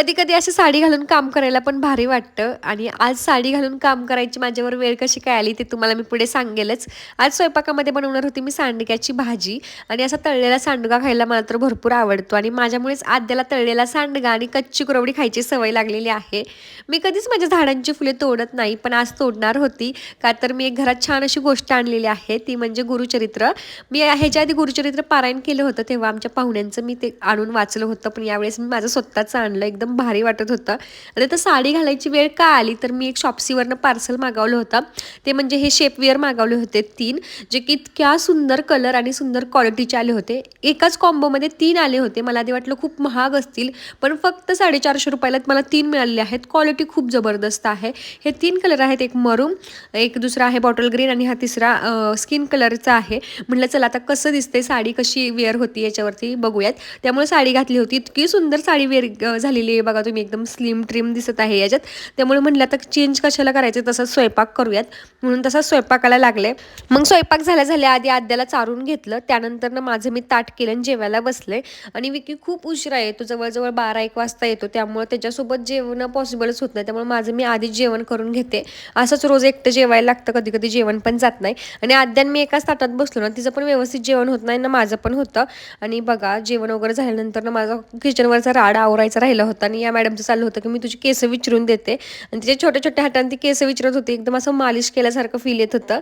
कधी कधी असं साडी घालून काम करायला पण भारी वाटतं. आणि आज साडी घालून काम करायची माझ्यावर वेळ कशी काय आली ते तुम्हाला मी पुढे सांगेलच. आज स्वयंपाकामध्ये बनवणार होती मी सांडग्याची भाजी. आणि असा तळलेला सांडगा खायला मला तर भरपूर आवडतो. आणि माझ्यामुळेच आद्याला तळलेला सांडगा आणि कच्ची कुरवडी खायची सवय लागलेली आहे. मी कधीच माझ्या झाडांची फुले तोडत नाही पण आज तोडणार होती. का तर मी एक घरात छान अशी गोष्ट आणलेली आहे. ती म्हणजे गुरुचरित्र. मी ह्याच्या आधी गुरुचरित्र पारायण केलं होतं तेव्हा आमच्या पाहुण्यांचं मी ते आणून वाचलं होतं. पण यावेळेस मी माझं स्वतःचं आणलं. एकदम भारी वाटत होतं. आणि तर साडी घालायची वेळ का आली? तर मी एक शॉप्सीवरनं पार्सल मागवलं होतं. ते म्हणजे हे शेपवेअर मागवले होते तीन जे की इतक्या सुंदर कलर आणि सुंदर क्वालिटीचे आले होते. एकाच कॉम्बोमध्ये तीन आले होते. मला आधी वाटलं खूप महाग असतील पण फक्त साडेचारशे रुपयाला मला तीन मिळाले आहेत. क्वालिटी खूप जबरदस्त आहे. हे तीन कलर आहेत. एक मरूम एक दुसरा आहे बॉटल ग्रीन आणि हा तिसरा स्किन कलरचा आहे. म्हटलं चला आता कसं दिसते साडी कशी वेअर होती याच्यावरती बघूयात. त्यामुळे साडी घातली होती. इतकी सुंदर साडी वेअर झालेली आहे. बघा तुम्ही एकदम स्लिम ट्रिम दिसत आहे याच्यात. त्यामुळे म्हटलं आता चेंज कशाला करायचं? तसं स्वयंपाक करूयात. म्हणून तसा स्वयंपाकाला लागले. मग स्वयंपाक झाल्या झाल्या आधी आद्याला चारून घेतलं. त्यानंतर ना माझं मी ताट केलं आणि जेवायला बसले. आणि विकी खूप उशिरा येतो जवळजवळ बारा एक वाजता येतो. त्यामुळे त्याच्यासोबत जेवणं पॉसिबलच होत नाही. त्यामुळे माझं मी आधीच जेवण करून घेते. असंच रोज एकटं जेवायला लागतं. कधी कधी जेवण पण जात नाही. आणि आद्यान मी एकाच ताटात बसलो ना तिचं पण व्यवस्थित जेवण होत नाही ना माझं पण होतं. आणि बघा जेवण वगैरे झाल्यानंतर ना माझा किचनवरचा राडा आवरायचा राहिला होता आणि या मॅडमचं चाललं होतं की मी तुझी केस विचरून देते. आणि तिच्या छोट्या छोट्या हातांनी ती केसं विचरत होती. एकदम असं मालिश केल्यासारखं फील येत होतं.